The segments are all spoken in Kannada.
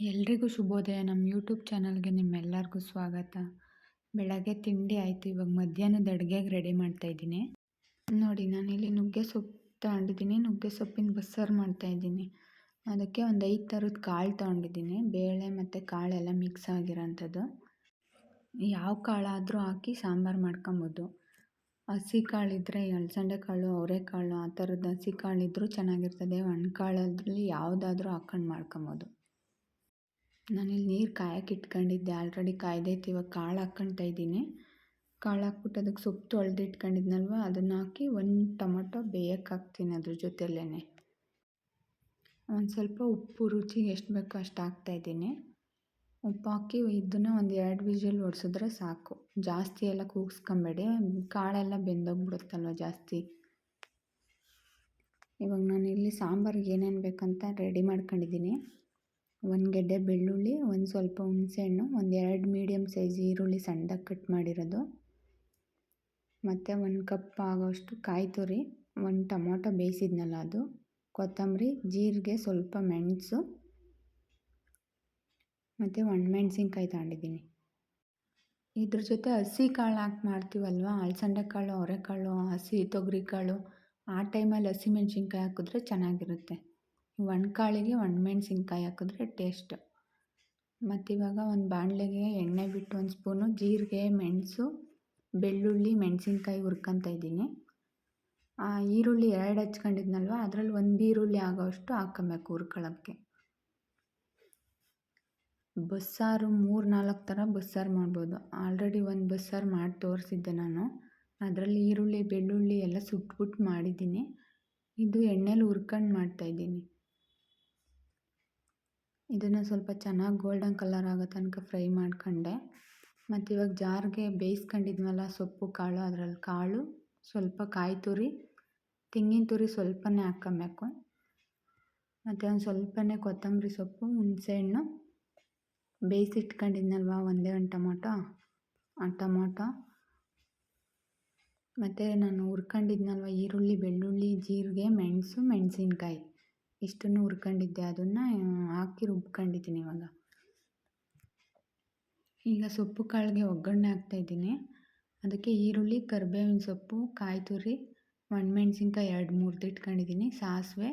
ಎಲ್ರಿಗೂ ಶುಭೋದಯ. ನಮ್ಮ ಯೂಟ್ಯೂಬ್ ಚಾನಲ್ಗೆ ನಿಮ್ಮೆಲ್ಲರಿಗೂ ಸ್ವಾಗತ. ಬೆಳಗ್ಗೆ ತಿಂಡಿ ಆಯಿತು. ಇವಾಗ ಮಧ್ಯಾಹ್ನದ ಅಡುಗೆಗೆ ರೆಡಿ ಮಾಡ್ತಾಯಿದ್ದೀನಿ ನೋಡಿ, ನಾನಿಲ್ಲಿ ನುಗ್ಗೆ ಸೊಪ್ಪು ತಗೊಂಡಿದ್ದೀನಿ. ನುಗ್ಗೆ ಸೊಪ್ಪಿನ ಬಸ್ಸಾರು ಮಾಡ್ತಾಯಿದ್ದೀನಿ ಅದಕ್ಕೆ ಒಂದು ಐದು ಥರದ ಕಾಳು ತೊಗೊಂಡಿದ್ದೀನಿ. ಬೇಳೆ ಮತ್ತು ಕಾಳೆಲ್ಲ ಮಿಕ್ಸ್ ಆಗಿರೋಂಥದ್ದು. ಯಾವ ಕಾಳಾದರೂ ಹಾಕಿ ಸಾಂಬಾರು ಮಾಡ್ಕೊಬೋದು. ಹಸಿ ಕಾಳಿದ್ರೆ ಅಲಸಂಡೆ ಕಾಳು ಅವರೆಕಾಳು ಆ ಥರದ್ದು ಹಸಿ ಕಾಳಿದ್ರೂ ಚೆನ್ನಾಗಿರ್ತದೆ. ಒಣ ಕಾಳಲ್ಲಿ ಯಾವುದಾದ್ರೂ ಹಾಕ್ಕೊಂಡು ಮಾಡ್ಕೊಬೋದು. ನಾನಿಲ್ಲಿ ನೀರು ಕಾಯಕ್ಕೆ ಇಟ್ಕೊಂಡಿದ್ದೆ. ಆಲ್ರೆಡಿ ಕಾಯ್ದೈತೆ ಇವಾಗ ಕಾಳು ಹಾಕ್ಕೊಳ್ತಾ ಇದ್ದೀನಿ. ಕಾಳು ಹಾಕ್ಬಿಟ್ಟು ಅದಕ್ಕೆ ಸೊಪ್ಪು ತೊಳೆದು ಇಟ್ಕೊಂಡಿದ್ನಲ್ವ? ಅದನ್ನು ಹಾಕಿ ಒಂದು ಟೊಮೊಟೊ ಬೇಯಕ್ಕೆ ಹಾಕ್ತೀನಿ ಅದ್ರ ಜೊತೆಲೇ ಒಂದು ಸ್ವಲ್ಪ ಉಪ್ಪು, ರುಚಿಗೆ ಎಷ್ಟು ಬೇಕೋ ಅಷ್ಟು ಹಾಕ್ತಾಯಿದ್ದೀನಿ ಉಪ್ಪು ಹಾಕಿ ಇದನ್ನು ಒಂದು ಎರಡು ವಿಷಲ್ ಹೊಡ್ಸಿದ್ರೆ ಸಾಕು. ಜಾಸ್ತಿ ಎಲ್ಲ ಕೂಗಿಸ್ಕೊಂಬೇಡಿ. ಕಾಳೆಲ್ಲ ಬೆಂದೋಗ್ಬಿಡುತ್ತಲ್ವ ಜಾಸ್ತಿ? ಇವಾಗ ನಾನು ಇಲ್ಲಿ ಸಾಂಬಾರಿಗೆ ಏನೇನು ಬೇಕಂತ ರೆಡಿ ಮಾಡ್ಕೊಂಡಿದ್ದೀನಿ. ಒಂದು ಗೆಡ್ಡೆ ಬೆಳ್ಳುಳ್ಳಿ, ಒಂದು ಸ್ವಲ್ಪ ಹುಣಸೆಹಣ್ಣು ಒಂದು ಎರಡು ಮೀಡಿಯಮ್ ಸೈಜ್ ಈರುಳ್ಳಿ ಸಣ್ಣದಾಗಿ ಕಟ್ ಮಾಡಿರೋದು. ಮತ್ತು ಒಂದು ಕಪ್ ಆಗೋಷ್ಟು ಕಾಯಿ ತುರಿ, ಒಂದು ಟೊಮೊಟೊ ಬೇಯಿಸಿದ್ನಲ್ಲ ಅದು. ಕೊತ್ತಂಬರಿ, ಜೀರಿಗೆ, ಸ್ವಲ್ಪ ಮೆಣಸು, ಮತ್ತು ಒಣಮೆಣ್ಸಿನ್ಕಾಯಿ ತಗೊಂಡಿದ್ದೀನಿ. ಇದ್ರ ಜೊತೆ ಹಸಿ ಕಾಳು ಹಾಕಿ ಮಾಡ್ತೀವಲ್ವ? ಅಲಸಂದೆ ಕಾಳು, ಅವರೆಕಾಳು, ಹಸಿ ತೊಗರಿ ಕಾಳು, ಆ ಟೈಮಲ್ಲಿ ಹಸಿಮೆಣ್ಸಿನ್ಕಾಯಿ ಹಾಕಿದ್ರೆ ಚೆನ್ನಾಗಿರುತ್ತೆ. ಕಾಳಿಗೆ ಒಣಮೆಣ್ಸಿನ್ಕಾಯಿ ಹಾಕಿದ್ರೆ ಟೇಸ್ಟ್ ಮತ್ತಿವಾಗ ಒಂದು ಬಾಣಲೆಗೆ ಎಣ್ಣೆ ಬಿಟ್ಟು ಒಂದು ಸ್ಪೂನು ಜೀರಿಗೆ, ಮೆಣಸು, ಬೆಳ್ಳುಳ್ಳಿ, ಮೆಣಸಿನ್ಕಾಯಿ ಹುರ್ಕೊತ ಇದ್ದೀನಿ. ಈರುಳ್ಳಿ ಎರಡು ಹಚ್ಕೊಂಡಿದ್ನಲ್ವ, ಅದರಲ್ಲಿ ಒಂದು ಈರುಳ್ಳಿ ಆಗೋವಷ್ಟು ಹಾಕ್ಕೊಬೇಕು ಹುರ್ಕೊಳ್ಳೋಕ್ಕೆ ಬಸ್ಸಾರು ಮೂರು ನಾಲ್ಕು ಥರ ಬಸ್ಸಾರು ಮಾಡ್ಬೋದು. ಆಲ್ರೆಡಿ ಒಂದು ಬಸ್ಸಾರು ಮಾಡಿ ತೋರಿಸಿದ್ದೆ ನಾನು. ಅದರಲ್ಲಿ ಈರುಳ್ಳಿ, ಬೆಳ್ಳುಳ್ಳಿ ಎಲ್ಲ ಸುಟ್ಬಿಟ್ಟು ಮಾಡಿದ್ದೀನಿ. ಇದು ಎಣ್ಣೆಲಿ ಹುರ್ಕೊಂಡು ಮಾಡ್ತಾಯಿದ್ದೀನಿ ಇದನ್ನು ಸ್ವಲ್ಪ ಚೆನ್ನಾಗಿ ಗೋಲ್ಡನ್ ಕಲರ್ ಆಗೋ ತನಕ ಫ್ರೈ ಮಾಡ್ಕೊಂಡೆ. ಮತ್ತು ಇವಾಗ ಜಾರ್ಗೆ ಬೇಯಿಸ್ಕೊಂಡಿದ್ವಲ್ಲ ಸೊಪ್ಪು, ಕಾಳು ಅದರಲ್ಲಿ ಕಾಳು ಸ್ವಲ್ಪ ಕಾಯಿ ತುರಿ, ತೆಂಗಿನ ತುರಿ ಸ್ವಲ್ಪನೇ ಹಾಕ್ಕೊಬೇಕು ಮತ್ತು ಒಂದು ಸ್ವಲ್ಪನೇ ಕೊತ್ತಂಬರಿ ಸೊಪ್ಪು ಹುಣಸೆಹಣ್ಣು ಬೇಯಿಸಿಟ್ಕೊಂಡಿದ್ನಲ್ವ ಒಂದೇ ಒಂದು ಟೊಮೊಟೊ? ಆ ಟೊಮೊಟೊ. ಮತ್ತು ನಾನು ಹುರ್ಕೊಂಡಿದ್ನಲ್ವ ಈರುಳ್ಳಿ, ಬೆಳ್ಳುಳ್ಳಿ, ಜೀರಿಗೆ, ಮೆಣಸು, ಮೆಣಸಿನ್ಕಾಯಿ. ಇಷ್ಟನ್ನು ಹುರ್ಕೊಂಡಿದ್ದೆ, ಅದನ್ನು ಹಾಕಿ ರುಬ್ಕೊಂಡಿದ್ದೀನಿ ಇವಾಗ. ಈಗ ಸೊಪ್ಪು ಕಾಳಿಗೆ ಒಗ್ಗರಣೆ ಹಾಕ್ತಾಯಿದ್ದೀನಿ ಅದಕ್ಕೆ ಈರುಳ್ಳಿ, ಕರಿಬೇವಿನ ಸೊಪ್ಪು, ಕಾಯಿ ತುರಿ, ಒಣಮೆಣ್ಸಿನ್ಕಾಯಿ ಎರಡು ಮೂರು ಇಟ್ಕೊಂಡಿದ್ದೀನಿ. ಸಾಸಿವೆ,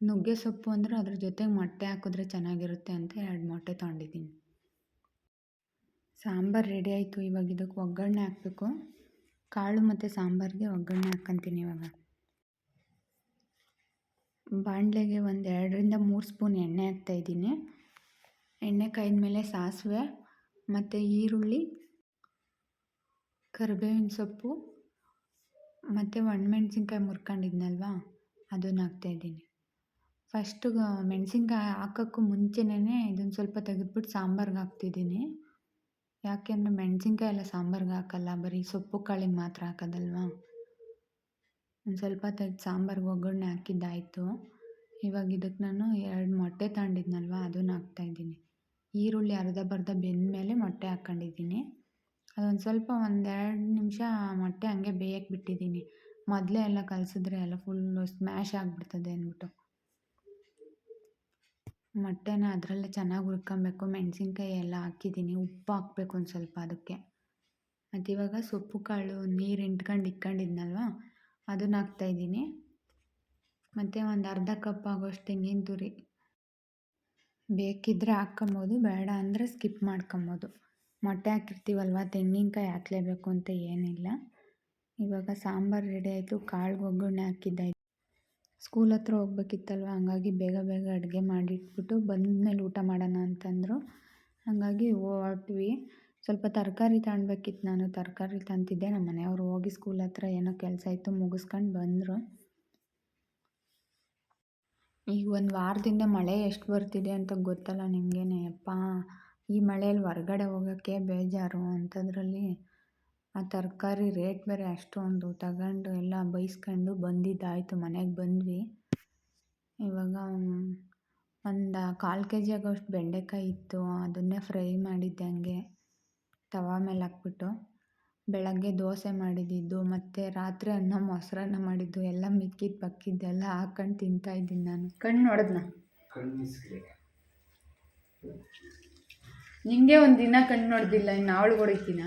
ನುಗ್ಗೆ ಸೊಪ್ಪು ಅಂದರೆ ಅದ್ರ ಜೊತೆಗೆ ಮೊಟ್ಟೆ ಹಾಕಿದ್ರೆ ಚೆನ್ನಾಗಿರುತ್ತೆ ಅಂತ ಎರಡು ಮೊಟ್ಟೆ ತೊಗೊಂಡಿದ್ದೀನಿ. ಸಾಂಬಾರು ರೆಡಿ ಆಯಿತು, ಇವಾಗ ಇದಕ್ಕೆ ಒಗ್ಗರಣೆ ಹಾಕಬೇಕು. ಕಾಳು ಮತ್ತು ಸಾಂಬಾರಿಗೆ ಒಗ್ಗರಣೆ ಹಾಕ್ಕೊಂತೀನಿ ಇವಾಗ. ಬಾಣಲೆಗೆ ಒಂದು ಎರಡರಿಂದ ಮೂರು ಸ್ಪೂನ್ ಎಣ್ಣೆ ಹಾಕ್ತಾಯಿದ್ದೀನಿ ಎಣ್ಣೆ ಕಾಯಿದ ಮೇಲೆ ಸಾಸಿವೆ ಮತ್ತು ಈರುಳ್ಳಿ, ಕರಿಬೇವಿನ ಸೊಪ್ಪು ಮತ್ತು ಒಣಮೆಣ್ಸಿನ್ಕಾಯಿ ಮುರ್ಕೊಂಡಿದ್ನಲ್ವ, ಅದನ್ನು ಹಾಕ್ತಾಯಿದ್ದೀನಿ ಫಸ್ಟು ಮೆಣಸಿನ್ಕಾಯಿ ಹಾಕೋಕ್ಕೂ ಮುಂಚೆನೇ ಇದನ್ನು ಸ್ವಲ್ಪ ತೆಗೆದ್ಬಿಟ್ಟು ಸಾಂಬಾರ್ಗೆ ಹಾಕ್ತಿದ್ದೀನಿ. ಯಾಕೆಂದರೆ ಮೆಣಸಿನ್ಕಾಯಿ ಎಲ್ಲ ಸಾಂಬಾರ್ಗೆ ಹಾಕಲ್ಲ, ಬರೀ ಸೊಪ್ಪು ಕಾಳಿಗೆ ಮಾತ್ರ ಹಾಕೋದಲ್ವಾ? ಒಂದು ಸ್ವಲ್ಪ ತೆಗ್ದು ಸಾಂಬಾರ್ಗೆ ಒಗ್ಗರಣೆ ಹಾಕಿದ್ದಾಯಿತು. ಇವಾಗ ಇದಕ್ಕೆ ನಾನು ಎರಡು ಮೊಟ್ಟೆ ತಗೊಂಡಿದ್ನಲ್ವ, ಅದನ್ನು ಹಾಕ್ತಾಯಿದ್ದೀನಿ. ಈರುಳ್ಳಿ ಅರ್ಧ ಬರ್ಧ ಬೆಂದಮೇಲೆ ಮೊಟ್ಟೆ ಹಾಕ್ಕೊಂಡಿದ್ದೀನಿ ಅದೊಂದು ಸ್ವಲ್ಪ ಒಂದೆರಡು ನಿಮಿಷ ಮೊಟ್ಟೆ ಹಂಗೆ ಬೇಯಕ್ಕೆ ಬಿಟ್ಟಿದ್ದೀನಿ. ಮೊದಲೇ ಎಲ್ಲ ಕಲಸಿದ್ರೆ ಎಲ್ಲ ಫುಲ್ಲು ಸ್ಮ್ಯಾಶ್ ಆಗಿಬಿಡ್ತದೆ ಅಂದ್ಬಿಟ್ಟು. ಮೊಟ್ಟೆನ ಅದರಲ್ಲೇ ಚೆನ್ನಾಗಿ ಹುರ್ಕೊಬೇಕು. ಮೆಣಸಿನ್ಕಾಯಿ ಎಲ್ಲ ಹಾಕಿದ್ದೀನಿ. ಉಪ್ಪು ಹಾಕ್ಬೇಕು ಒಂದು ಸ್ವಲ್ಪ ಅದಕ್ಕೆ. ಮತ್ತು ಇವಾಗ ಸೊಪ್ಪು ಕಾಳು ನೀರು ಹಿಂಡ್ಕೊಂಡು ಇಟ್ಕೊಂಡಿದ್ನಲ್ವ ಅದನ್ನು ಹಾಕ್ತಾಯಿದ್ದೀನಿ ಮತ್ತು ಒಂದು ಅರ್ಧ ಕಪ್ ಆಗೋಷ್ಟು ತೆಂಗಿನ ತುರಿ. ಬೇಕಿದ್ದರೆ ಹಾಕ್ಕೊಬೋದು, ಬೇಡ ಅಂದರೆ ಸ್ಕಿಪ್ ಮಾಡ್ಕೊಬೋದು. ಮೊಟ್ಟೆ ಹಾಕಿರ್ತೀವಲ್ವ, ತೆಂಗಿನಕಾಯಿ ಹಾಕಲೇಬೇಕು ಅಂತ ಏನಿಲ್ಲ. ಇವಾಗ ಸಾಂಬಾರು ರೆಡಿ ಆಯಿತು, ಕಾಳು ಒಗ್ಗರಣೆ ಹಾಕಿದ್ದಾಯ್ತು ಸ್ಕೂಲ್ ಹತ್ರ ಹೋಗ್ಬೇಕಿತ್ತಲ್ವ, ಹಂಗಾಗಿ ಬೇಗ ಬೇಗ ಅಡುಗೆ ಮಾಡಿಟ್ಬಿಟ್ಟು ಬಂದಮೇಲೆ ಊಟ ಮಾಡೋಣ ಅಂತಂದರು. ಹಾಗಾಗಿ ಹೊರಟ್ವಿ. ಸ್ವಲ್ಪ ತರಕಾರಿ ತಗೊಳ್ಬೇಕಿತ್ತು ನಾನು. ತರಕಾರಿ ತಂತಿದ್ದೆ. ನಮ್ಮ ಮನೆಯವರು ಹೋಗಿ ಸ್ಕೂಲ್ ಹತ್ರ ಏನೋ ಕೆಲಸ ಇತ್ತು ಮುಗಿಸ್ಕೊಂಡು ಬಂದರು. ಈಗ ಒಂದು ವಾರದಿಂದ ಮಳೆ ಎಷ್ಟು ಬರ್ತಿದೆ ಅಂತ ಗೊತ್ತಲ್ಲ ನಿಮಗೇನೆ. ಅಪ್ಪ ಈ ಮಳೆಯಲ್ಲಿ ಹೊರಗಡೆ ಹೋಗೋಕ್ಕೆ ಬೇಜಾರು ಅಂಥದ್ರಲ್ಲಿ ಆ ತರಕಾರಿ ರೇಟ್ ಬೇರೆ ಅಷ್ಟೊಂದು ತಗೊಂಡು ಎಲ್ಲ ಬೈಸ್ಕೊಂಡು ಬಂದಿದ್ದಾಯಿತು. ಮನೆಗೆ ಬಂದ್ವಿ. ಇವಾಗ ಒಂದು ಕಾಲು ಕೆ ಜಿ ಆಗೋಷ್ಟು ಬೆಂಡೆಕಾಯಿ ಇತ್ತು. ಅದನ್ನೇ ಫ್ರೈ ಮಾಡಿದ್ದೆ ತವಾ ಮೇಲೆ ಹಾಕ್ಬಿಟ್ಟು ಬೆಳಗ್ಗೆ ದೋಸೆ ಮಾಡಿದ್ದಿದ್ದು ಮತ್ತು ರಾತ್ರಿ ಅನ್ನ ಮೊಸರನ್ನ ಮಾಡಿದ್ದು ಎಲ್ಲ ಮಿಕ್ಕಿದ್ದು ಪಕ್ಕಿದ್ದೆಲ್ಲ ಹಾಕೊಂಡು ತಿಂತಾಯಿದ್ದೀನಿ ನಾನು. ಕಣ್ಣು ನೋಡಿದ್ನ? ನಿಂಗೆ ಒಂದು ದಿನ ಕಣ್ಣು ನೋಡ್ದಿಲ್ಲ ಇನ್ನು ಅವಳು ಹೊಡಿತೀನ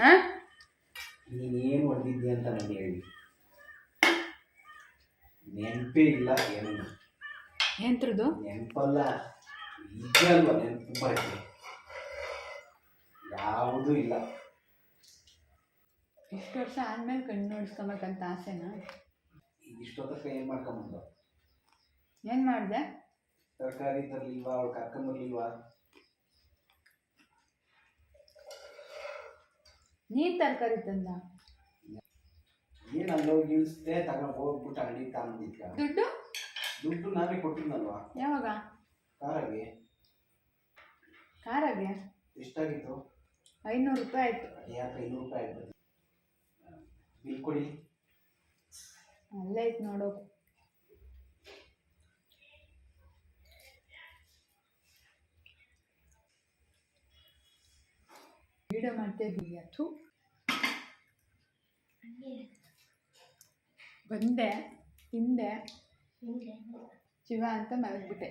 ಹಾಂ? ನೀನೇನು ಹೊಡೆದಿದ್ದಿ ಅಂತ ನನಗೆ ಹೇಳಿ. ನೆನಪೇ ಇಲ್ಲ ಏನು ಎಂತ್ರದ್ದು ನೆನಪಲ್ಲ ನಿಜ ಅಲ್ವಾ ನೆನಪು? ಬರುತ್ತೆ ಯಾವುದೂ ಇಲ್ಲ. ಇಷ್ಟು ವರ್ಷ ಆದ್ಮೇಲೆ ಕಣ್ಣು ನೋಡಿಸ್ಕೊಬೇಕಂತ ಆಸೆನಾ? ಇಷ್ಟೊತ್ತಕ್ಕ ಏನು ಮಾಡ್ಕೊಂಬಂದು ಏನು ಮಾಡಿದೆ? ತರಕಾರಿ ತರಲಿಲ್ವಾ ಅವಳು ಕರ್ಕೊಂಬರ್ಲಿಲ್ವಾ ನೀನು ತರಕಾರಿ ತಂದ? ಏನು ಅಲ್ಲೋಗಿ ಇಳಿಸ್ದೆ ತಗೊಂಡು ಹೋಗ್ಬಿಟ್ಟು ಅಂಗಡಿ ತಗೊಂಡಿದ್ಕ ದುಡ್ಡು? ದುಡ್ಡು ನಾವೇ ಕೊಟ್ಟಿದ್ನಲ್ವಾ? ಯಾವಾಗ? ಕಾರಾಗೆ ಕಾರಾಗೆ ಎಷ್ಟಾಗಿತ್ತು? ಐನೂರು ರೂಪಾಯಿ ಆಯಿತು. ಯಾಕೆ ಐನೂರು ರೂಪಾಯಿ ಆಗ್ತದೆ ಬಿಲ್ ಕೊಡಿ. ಅಲ್ಲೇ ಐತೆ ನೋಡೋ. ಗಿಡ ಮಾಡ್ತಾ ಇದ್ದೀವಿ ಬಂದೆ ತಿಂದೆ ಶಿವ ಅಂತ ಮಲಗ್ಬಿಟ್ಟೆ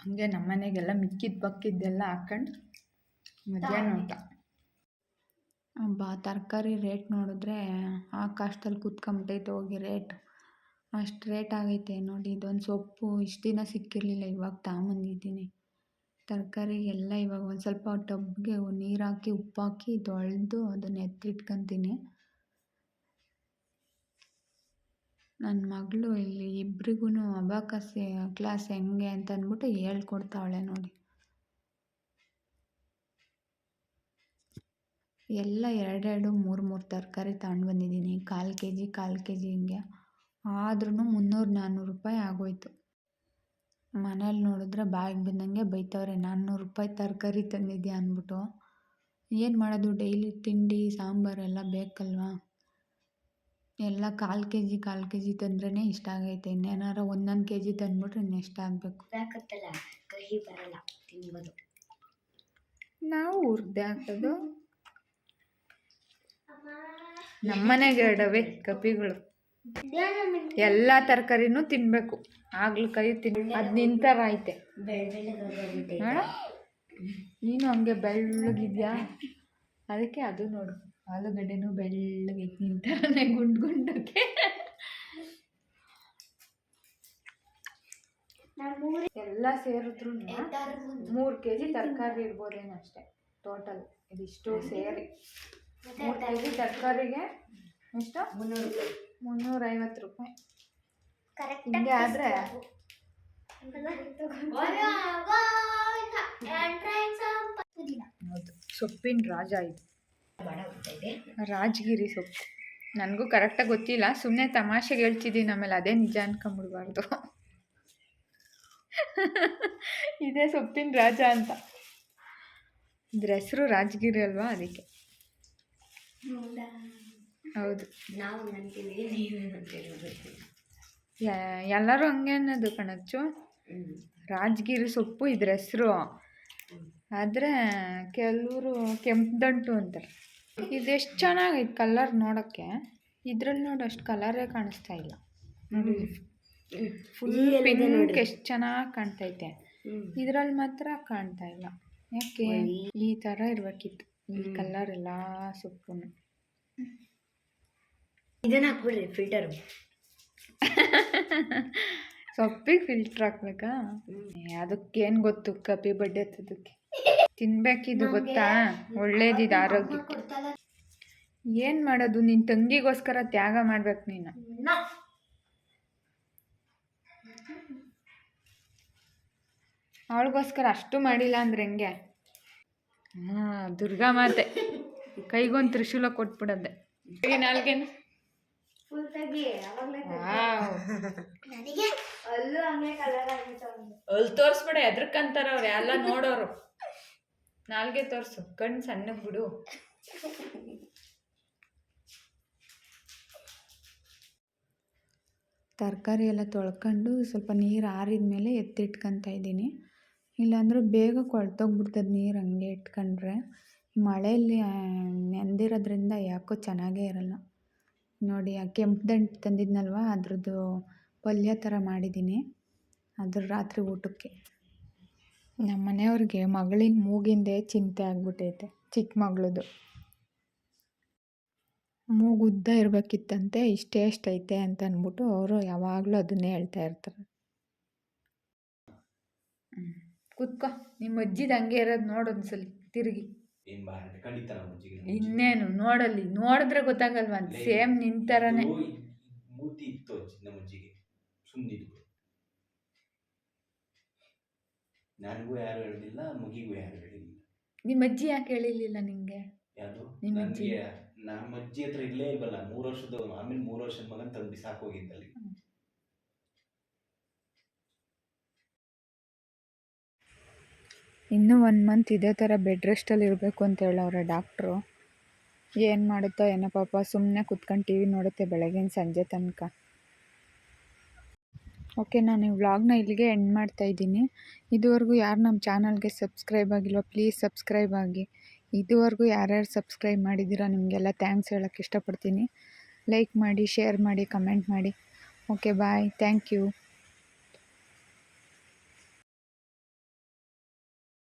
ಹಂಗೆ ನಮ್ಮನೆಗೆಲ್ಲ ಮಿಕ್ಕಿದ ಬಕ್ಕಿದ್ದೆಲ್ಲ ಹಾಕೊಂಡು ಮಧ್ಯಾಹ್ನ ಊಟ. ಬಾ ತರಕಾರಿ ರೇಟ್ ನೋಡಿದ್ರೆ ಆಕಾಶದಲ್ಲಿ ಕುತ್ಕೊಂಬಿಟ್ಟೈತೆ ಹೋಗಿ ರೇಟ್ ಅಷ್ಟು ರೇಟ್ ಆಗೈತೆ ನೋಡಿ, ಇದೊಂದು ಸೊಪ್ಪು ಇಷ್ಟು ದಿನ ಸಿಕ್ಕಿರಲಿಲ್ಲ, ಇವಾಗ ತಗೊಂಬಂದಿದ್ದೀನಿ ತರಕಾರಿ ಎಲ್ಲ ಇವಾಗ ಒಂದು ಸ್ವಲ್ಪ ಟಬ್ಗೆ ನೀರು ಹಾಕಿ, ಉಪ್ಪು ಹಾಕಿ ತೊಳೆದು ಅದನ್ನ ಎತ್ತಿಟ್ಕೊತೀನಿ ನನ್ನ ಮಗಳು ಇಲ್ಲಿ ಇಬ್ರಿಗೂ ಅಬಾಕಸ್ ಕ್ಲಾಸ್ ಹೆಂಗೆ ಅಂತ ಅಂದ್ಬಿಟ್ಟು ಹೇಳ್ಕೊಡ್ತಾವಳೆ ನೋಡಿ. ಎಲ್ಲ ಎರಡೆರಡು ಮೂರು ಮೂರು ತರಕಾರಿ ತಗೊಂಡು ಬಂದಿದ್ದೀನಿ. ಕಾಲು ಕೆ ಜಿ ಕಾಲು ಕೆ ಜಿ ಹಿಂಗೆ. ಆದ್ರೂ ಮುನ್ನೂರು ನಾನ್ನೂರು ರೂಪಾಯಿ ಆಗೋಯ್ತು. ಮನೇಲಿ ನೋಡಿದ್ರೆ ಬಾಯಿಗೆ ಬಂದಂಗೆ ಬೈತವ್ರೆ ನಾನ್ನೂರು ರೂಪಾಯಿ ತರಕಾರಿ ತಂದಿದ್ಯಾ ಅಂದ್ಬಿಟ್ಟು. ಏನು ಮಾಡೋದು, ಡೈಲಿ ತಿಂಡಿ, ಸಾಂಬಾರೆಲ್ಲ ಬೇಕಲ್ವಾ? ಎಲ್ಲ ಕಾಲು ಕೆ ಜಿ ಕಾಲು ಕೆ ಜಿ ತಂದ್ರೇ ಇಷ್ಟ ಆಗೈತೆ. ಇನ್ನೇನಾರ ಒಂದೊಂದು ಕೆ ಜಿ ತಂದ್ಬಿಟ್ರೆ ಇಷ್ಟ ಆಗಬೇಕು. ಹಾಕತ್ತಲ್ಲ ಕಹಿ ಬರಲ್ಲ ತಿನ್ಬೋದು. ನಾವು ಹುರ್ದೆ ಹಾಕೋದು ನಮ್ಮನೆಗೆ ಎರಡವೇ ಕಪಿಗಳು. ಎಲ್ಲ ತರಕಾರಿನೂ ತಿನ್ನಬೇಕು ಕೈ ತಿನ್ ಅದು ನಿಂತರ ಐತೆ. ಬೆಳ್ಳ ನೋಡ ನೀನು ಹಂಗೆ ಬೆಳ್ಳಗಿದ್ಯಾ ಅದಕ್ಕೆ ಅದು ನೋಡು. ಆಲೂಗಡ್ಡೆನೂ ಬೆಳ್ಳಗೆ ನಿಂತರನೇ ಗುಂಡು ಗುಂಡಕ್ಕೆ ಎಲ್ಲ ಸೇರಿದ್ರು ಮೂರು ಕೆ ಜಿ ತರಕಾರಿ ಇರ್ಬೋದೇನು ಅಷ್ಟೇ ಟೋಟಲ್ ಇದಿಷ್ಟು ಸೇರಿ ಮೂರು ಕೆ ಜಿ ತರಕಾರಿಗೆ ಎಷ್ಟು ಮುನ್ನೂರು ಮುನ್ನೂರೈವತ್ತು ರೂಪಾಯಿ ಕರೆಕ್ಟ್ ಹಿಂಗೆ ಆದರೆ ಹೌದು ಸೊಪ್ಪಿನ ರಾಜ ಇದು ರಾಜಗಿರಿ ಸೊಪ್ಪು. ನನಗೂ ಕರೆಕ್ಟಾಗಿ ಗೊತ್ತಿಲ್ಲ. ಸುಮ್ಮನೆ ತಮಾಷೆಗೆ ಹೇಳ್ತಿದ್ದೀನಿ ಆಮೇಲೆ ಅದೇ ನಿಜ ಅನ್ಕೊಂಬಿಡ್ಬಾರ್ದು ಇದೇ ಸೊಪ್ಪಿನ ರಾಜ ಅಂತ. ಇದ್ರ ಹೆಸರು ರಾಜಗಿರಿ ಅಲ್ವಾ ಅದಕ್ಕೆ. ಹೌದು? ನಾವು ಎಲ್ಲರೂ ಹಂಗೆ ಅನ್ನೋದು ಕಣಚ್ಚು ರಾಜಗಿರಿ ಸೊಪ್ಪು ಇದ್ರ ಹೆಸರು. ಆದರೆ ಕೆಲವರು ಕೆಂಪು ದಂಟು ಅಂತಾರೆ. ಇದೆಷ್ಟು ಚೆನ್ನಾಗೈತೆ ಕಲರ್ ನೋಡೋಕ್ಕೆ. ಇದ್ರಲ್ಲಿ ನೋಡಿ ಅಷ್ಟು ಕಲರೇ ಕಾಣಿಸ್ತಾ ಇಲ್ಲ. ನೋಡಿ ಫುಲ್ ಪಿಂಕ್ ಎಷ್ಟು ಚೆನ್ನಾಗಿ ಕಾಣ್ತೈತೆ. ಇದ್ರಲ್ಲಿ ಮಾತ್ರ ಕಾಣ್ತಾ ಇಲ್ಲ. ಯಾಕೆ? ಈ ಥರ ಇರಬೇಕಿತ್ತು. ಈ ಕಲರ್ ಎಲ್ಲ ಸೊಪ್ಪು ಇದನ್ನ ಹಾಕ್ಬಿಡ್ರಿ ಫಿಲ್ಟರ್ ಸೊಪ್ಪಿಗೆ ಫಿಲ್ಟ್ರ್ ಹಾಕ್ಬೇಕಾ? ಅದಕ್ಕೇನು ಗೊತ್ತು? ಕಪಿ ಬಡ್ಡೆ ಹತ್ತದಕ್ಕೆ. ತಿನ್ಬೇಕಿದು ಗೊತ್ತಾ? ಒಳ್ಳೇದಿದೆ ಆರೋಗ್ಯಕ್ಕೆ ಏನು ಮಾಡೋದು? ನಿನ್ನ ತಂಗಿಗೋಸ್ಕರ ತ್ಯಾಗ ಮಾಡ್ಬೇಕು ನೀನು. ಅವಳಿಗೋಸ್ಕರ ಅಷ್ಟು ಮಾಡಿಲ್ಲ ಅಂದ್ರೆ ಹೆಂಗೆ? ಹಾಂ ದುರ್ಗಾ ಮಾತೆ. ಕೈಗೊಂದು ತ್ರಿಶೂಲ ಕೊಟ್ಬಿಡದೆ ನಾಲ್ಗೇನು. ಫುಲ್ ತೆಗಿ ಅವಾಗಲೇ ವಾವ್. ನನಗೆ ಅಲ್ಲೂ ಹಂಗೆ ಕಲರ್ ಅಲ್ಲಿ ತೋರಿಸ್ಬಿಡ ಎದ್ರಕ್ಕಂತಾರ ಅವ್ರು ಎಲ್ಲ ನೋಡೋರು. ನಾಲ್ಗೆ ತೋರಿಸು ಕಣ್ಣು ಸಣ್ಣಗೆ ಬಿಡು. ತರಕಾರಿ ಎಲ್ಲ ತೊಳ್ಕೊಂಡು ಸ್ವಲ್ಪ ನೀರು ಆರಿದ ಮೇಲೆ ಎತ್ತಿಟ್ಕೊತ ಇದ್ದೀನಿ. ಇಲ್ಲಾಂದ್ರೆ ಬೇಗ ಕೊಳ್ತೋಗ್ಬಿಡ್ತದೆ ನೀರು ಹಂಗೆ ಇಟ್ಕೊಂಡ್ರೆ. ಮಳೆಯಲ್ಲಿ ನೆಂದಿರೋದ್ರಿಂದ ಯಾಕೋ ಚೆನ್ನಾಗೇ ಇರಲ್ಲ. ನೋಡಿ, ಆ ಕೆಂಪು ದಂಟು ತಂದಿದ್ನಲ್ವ, ಅದ್ರದ್ದು ಪಲ್ಯ ಥರ ಮಾಡಿದ್ದೀನಿ. ಅದ್ರ ರಾತ್ರಿ ಊಟಕ್ಕೆ. ನಮ್ಮ ಮನೆಯವ್ರಿಗೆ ಮಗಳಿನ ಮೂಗಿಂದೇ ಚಿಂತೆ ಆಗ್ಬಿಟ್ಟೈತೆ ಚಿಕ್ಕ ಮಗಳದು. ಮೂಗು ಉದ್ದ ಇರಬೇಕಿತ್ತಂತೆ ಇಷ್ಟೇ ಅಷ್ಟೈತೆ ಅಂತ ಅಂದ್ಬಿಟ್ಟು ಅವರು ಯಾವಾಗಲೂ ಅದನ್ನೇ ಹೇಳ್ತಾ ಇರ್ತಾರೆ. ಕೂತ್ಕೋ ನಿಮ್ಮ ಅಜ್ಜಿದ ಹಂಗೆ ಇರೋದು ನೋಡೊಂದ್ಸಲಿ ತಿರುಗಿ. ಖಂಡಿತ ನಮ್ಮ ಅಜ್ಜಿಗೆ ಇನ್ನೇನು ನೋಡಲ್ಲಿ ನೋಡಿದ್ರೆ ಗೊತ್ತಾಗಲ್ವಾ ಸೇಮ್ ನಿನ್ ಥರನೇ ಮೂತಿ ಇತ್ತು ಅಜ್ಜಿ ನಮ್ಮ ಅಜ್ಜಿಗೆ ಸುಮ್ಮನಿದ್ದು ನನಗೂ ಯಾರು ಹೇಳಿಲ್ಲ ಮಗಿಗೂ ಯಾರು ಹೇಳಿಲ್ಲ ನಿಮ್ಮ ಅಜ್ಜಿ ಯಾಕೆ ಹೇಳಿರ್ಲಿಲ್ಲ ನಿಮಗೆ ಯಾವುದು ನಿಮ್ಮ ಅಜ್ಜಿ? ನನಗೆ ನಮ್ಮ ಅಜ್ಜಿ ಹತ್ರ ಇಲ್ಲೇ ಇಲ್ವಲ್ಲ ಮೂರು ವರ್ಷದ ಆಮೇಲೆ ಮೂರು ವರ್ಷದ ಮಗನ ತಂದು ಬಿಸಾಕ್ ಹೋಗಿದ್ದಲ್ಲಿ. ಇನ್ನೂ ಒನ್ ಮಂತ್ ಇದೇ ಥರ ಬೆಡ್ ರೆಸ್ಟಲ್ಲಿ ಇರಬೇಕು ಅಂತ ಹೇಳವ್ರೆ ಡಾಕ್ಟ್ರು ಏನು ಮಾಡುತ್ತೋ ಏನೋ ಪಾಪ ಸುಮ್ಮನೆ ಕುತ್ಕೊಂಡು ಟಿ ವಿ ನೋಡುತ್ತೆ ಬೆಳಗಿನ ಸಂಜೆ ತನಕ. ಓಕೆ, ನಾನು ಈ ವ್ಲಾಗ್ನ ಇಲ್ಲಿಗೆ ಎಂಡ್ ಮಾಡ್ತಾ ಇದ್ದೀನಿ. ಇದುವರೆಗೂ ಯಾರು ನಮ್ಮ ಚಾನಲ್ಗೆ ಸಬ್ಸ್ಕ್ರೈಬ್ ಆಗಿಲ್ವೋ, ಪ್ಲೀಸ್ ಸಬ್ಸ್ಕ್ರೈಬ್ ಆಗಿ. ಇದುವರೆಗೂ ಯಾರ್ಯಾರು ಸಬ್ಸ್ಕ್ರೈಬ್ ಮಾಡಿದ್ದೀರಾ, ನಿಮಗೆಲ್ಲ ಥ್ಯಾಂಕ್ಸ್ ಹೇಳೋಕ್ಕೆ ಇಷ್ಟಪಡ್ತೀನಿ. ಲೈಕ್ ಮಾಡಿ, ಶೇರ್ ಮಾಡಿ, ಕಮೆಂಟ್ ಮಾಡಿ. Okay, bye. Thank you.